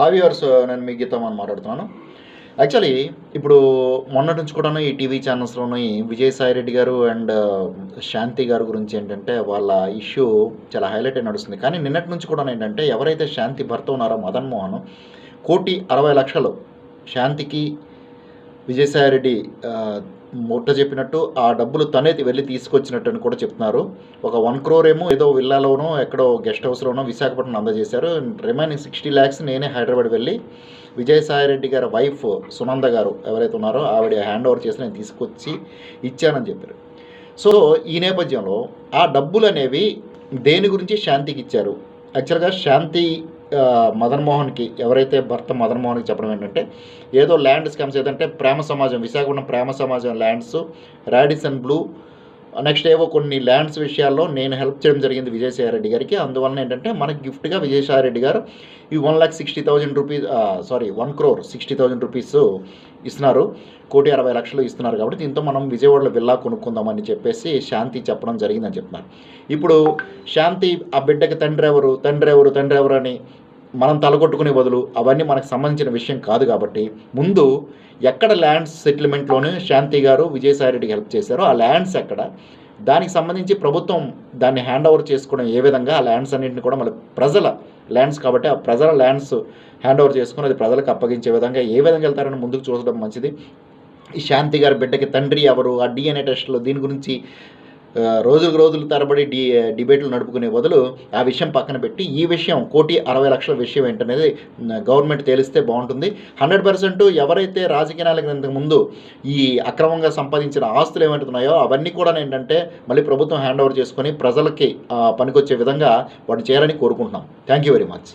హావియర్స్ నేను మీ గీతం అని మాట్లాడుతున్నాను. యాక్చువల్లీ ఇప్పుడు మొన్నటి నుంచి కూడాను ఈ టీవీ ఛానల్స్లోని విజయసాయి రెడ్డి గారు అండ్ uh, శాంతి గారు గురించి ఏంటంటే వాళ్ళ ఇష్యూ చాలా హైలైట్ అయి నడుస్తుంది. కానీ నిన్నటి నుంచి కూడా ఏంటంటే ఎవరైతే శాంతి భర్త ఉన్నారో మదన్ మోహన్ కోటి అరవై లక్షలు శాంతికి విజయసాయి రెడ్డి ముట్ట చెప్పినట్టు ఆ డబ్బులు తనే వెళ్ళి తీసుకొచ్చినట్టు అని కూడా చెప్తున్నారు. ఒక వన్ క్రోర్ ఏమో ఏదో విల్లాలోనో ఎక్కడో గెస్ట్ హౌస్లోనో విశాఖపట్నం అందజేశారు. రిమైనింగ్ సిక్స్టీ ల్యాక్స్ నేనే హైదరాబాద్ వెళ్ళి విజయసాయి రెడ్డి గారి వైఫ్ సునంద గారు ఎవరైతే ఉన్నారో ఆవిడ హ్యాండ్ ఓవర్ చేసి నేను తీసుకొచ్చి ఇచ్చానని చెప్పారు. సో ఈ నేపథ్యంలో ఆ డబ్బులు అనేవి దేని గురించి శాంతికి ఇచ్చారు? యాక్చువల్గా శాంతి మదన్మోహన్కి ఎవరైతే భర్త మదన్మోహన్కి చెప్పడం ఏంటంటే ఏదో ల్యాండ్ స్కామ్స్ ఏదంటే ప్రేమ సమాజం విశాఖపట్నం ప్రేమ సమాజం ల్యాండ్స్ రాడిసన్ బ్లూ నెక్స్ట్ ఏవో కొన్ని ల్యాండ్స్ విషయాల్లో నేను హెల్ప్ చేయడం జరిగింది విజయసాయి రెడ్డి గారికి. అందువలన ఏంటంటే మనకి గిఫ్ట్గా విజయసాయి రెడ్డి గారు ఈ one lakh sixty thousand rupees sorry one crore sixty thousand rupees ఇస్తున్నారు. కోటి అరవై లక్షలు ఇస్తున్నారు కాబట్టి దీంతో మనం విజయవాడలో విల్లా కొనుక్కుందామని చెప్పేసి శాంతి చెప్పడం జరిగిందని చెప్తున్నారు. ఇప్పుడు శాంతి ఆ బిడ్డకి తండ్రి ఎవరు? తండ్రి ఎవరు? తండ్రి ఎవరు అని మనం తలగొట్టుకునే బదులు అవన్నీ మనకు సంబంధించిన విషయం కాదు కాబట్టి ముందు ఎక్కడ ల్యాండ్స్ సెటిల్మెంట్లోనే శాంతి గారు విజయసాయి రెడ్డికి హెల్ప్ చేశారో ఆ ల్యాండ్స్ ఎక్కడ దానికి సంబంధించి ప్రభుత్వం దాన్ని హ్యాండ్ ఓవర్ చేసుకోవడం ఏ విధంగా ఆ ల్యాండ్స్ అన్నింటిని కూడా మళ్ళీ ప్రజల ల్యాండ్స్ కాబట్టి ఆ ప్రజల ల్యాండ్స్ హ్యాండ్ ఓవర్ చేసుకుని అది ప్రజలకు అప్పగించే విధంగా ఏ విధంగా వెళ్తారని ముందుకు చూడడం మంచిది. ఈ శాంతి గారి బిడ్డకి తండ్రి ఎవరు ఆ డిఎన్ఏ టెస్ట్లో దీని గురించి రోజులకు రోజులు తరబడి డి డిబేట్లు నడుపుకునే బదులు ఆ విషయం పక్కన పెట్టి ఈ విషయం కోటి అరవై లక్షల విషయం ఏంటనేది గవర్నమెంట్ తేలిస్తే బాగుంటుంది. హండ్రెడ్ పర్సెంట్ ఎవరైతే రాజకీయాలకు ఇంతకు ముందు ఈ అక్రమంగా సంపాదించిన ఆస్తులు ఏమంటున్నాయో అవన్నీ కూడా ఏంటంటే మళ్ళీ ప్రభుత్వం హ్యాండ్ ఓవర్ చేసుకొని ప్రజలకి పనికొచ్చే విధంగా వాటిని చేయాలని కోరుకుంటున్నాం. Thank you very much.